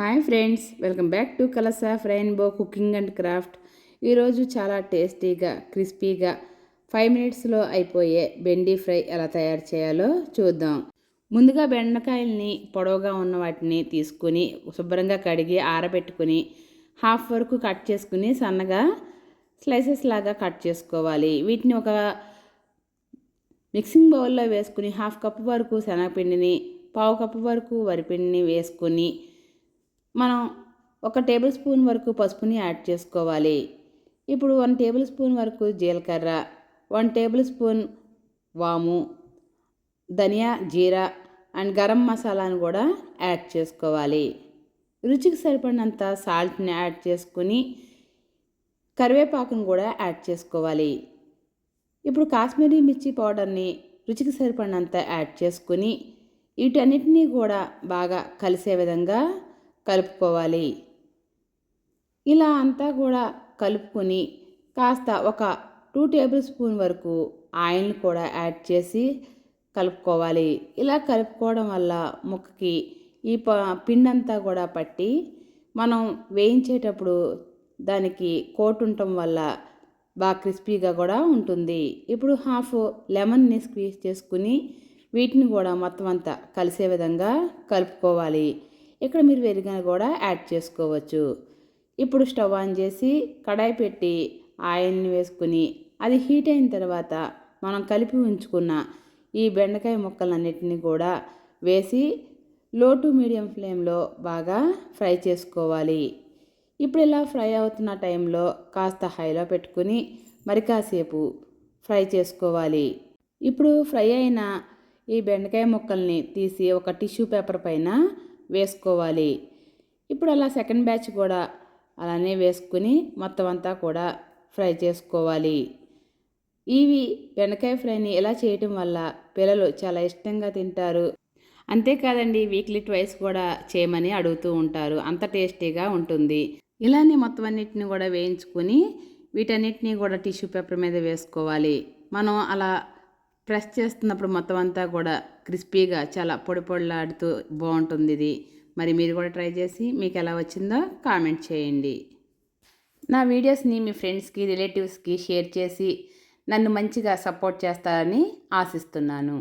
Hi friends welcome back to colours of rainbow cooking and craft. ఈరోజు చాలా టేస్టీగా క్రిస్పీగా ఫైవ్ మినిట్స్లో అయిపోయే బెండీ ఫ్రై ఎలా తయారు చేయాలో చూద్దాం. ముందుగా బెండకాయల్ని పొడవుగా ఉన్న వాటిని తీసుకుని శుభ్రంగా కడిగి ఆరబెట్టుకుని హాఫ్ వరకు కట్ చేసుకుని సన్నగా స్లైసెస్ లాగా కట్ చేసుకోవాలి. వీటిని ఒక మిక్సింగ్ బౌల్లో వేసుకుని హాఫ్ కప్ వరకు శనగపిండిని పావు కప్పు వరకు వరిపిండిని వేసుకొని మనం ఒక టేబుల్ స్పూన్ వరకు పసుపుని యాడ్ చేసుకోవాలి. ఇప్పుడు వన్ టేబుల్ స్పూన్ వరకు జీలకర్ర వన్ టేబుల్ స్పూన్ వాము ధనియా జీరా అండ్ గరం మసాలాను కూడా యాడ్ చేసుకోవాలి. రుచికి సరిపడినంత సాల్ట్ని యాడ్ చేసుకుని కరివేపాకును కూడా యాడ్ చేసుకోవాలి. ఇప్పుడు కాశ్మీరీ మిర్చి పౌడర్ని రుచికి సరిపడినంత యాడ్ చేసుకుని వీటన్నిటినీ కూడా బాగా కలిసే విధంగా కలుపుకోవాలి. ఇలా అంతా కూడా కలుపుకొని కాస్త ఒక టూ టేబుల్ స్పూన్ వరకు ఆయిల్ని కూడా యాడ్ చేసి కలుపుకోవాలి. ఇలా కలుపుకోవడం వల్ల ముక్కకి ఈ ప పిండంతా కూడా పట్టి మనం వేయించేటప్పుడు దానికి కోట్ ఉండటం వల్ల బాగా క్రిస్పీగా కూడా ఉంటుంది. ఇప్పుడు హాఫ్ లెమన్ని స్క్వీజ్ చేసుకుని వీటిని కూడా మొత్తం అంతా కలిసే విధంగా కలుపుకోవాలి. ఇక్కడ మీరు వెరిగిన కూడా యాడ్ చేసుకోవచ్చు. ఇప్పుడు స్టవ్ ఆన్ చేసి కడాయి పెట్టి ఆయిల్ని వేసుకుని అది హీట్ అయిన తర్వాత మనం కలిపి ఉంచుకున్న ఈ బెండకాయ ముక్కలన్నిటిని కూడా వేసి లో టు మీడియం ఫ్లేమ్లో బాగా ఫ్రై చేసుకోవాలి. ఇప్పుడు ఇలా ఫ్రై అవుతున్న టైంలో కాస్త హైలో పెట్టుకుని మరి కాసేపు ఫ్రై చేసుకోవాలి. ఇప్పుడు ఫ్రై అయిన ఈ బెండకాయ ముక్కల్ని తీసి ఒక టిష్యూ పేపర్ పైన వేసుకోవాలి. ఇప్పుడు అలా సెకండ్ బ్యాచ్ కూడా అలానే వేసుకుని మొత్తం అంతా కూడా ఫ్రై చేసుకోవాలి. ఇవి బెండకాయ ఫ్రైని ఇలా చేయటం వల్ల పిల్లలు చాలా ఇష్టంగా తింటారు? అంతేకాదండి వీక్లీ ట్వైస్ కూడా చేయమని అడుగుతూ ఉంటారు. అంత టేస్టీగా ఉంటుంది. ఇలానే మొత్తం అన్నిటిని కూడా వేయించుకొని వీటన్నిటిని కూడా టిష్యూ పేపర్ మీద వేసుకోవాలి. మనం అలా ప్రెస్ చేస్తున్నప్పుడు మొత్తం అంతా కూడా క్రిస్పీగా చాలా పొడి పొడిలాడుతూ బాగుంటుంది ఇది. మరి మీరు కూడా ట్రై చేసి మీకు ఎలా వచ్చిందో కామెంట్ చేయండి. నా వీడియోస్ని మీ ఫ్రెండ్స్కి రిలేటివ్స్కి షేర్ చేసి నన్ను మంచిగా సపోర్ట్ చేస్తారని ఆశిస్తున్నాను.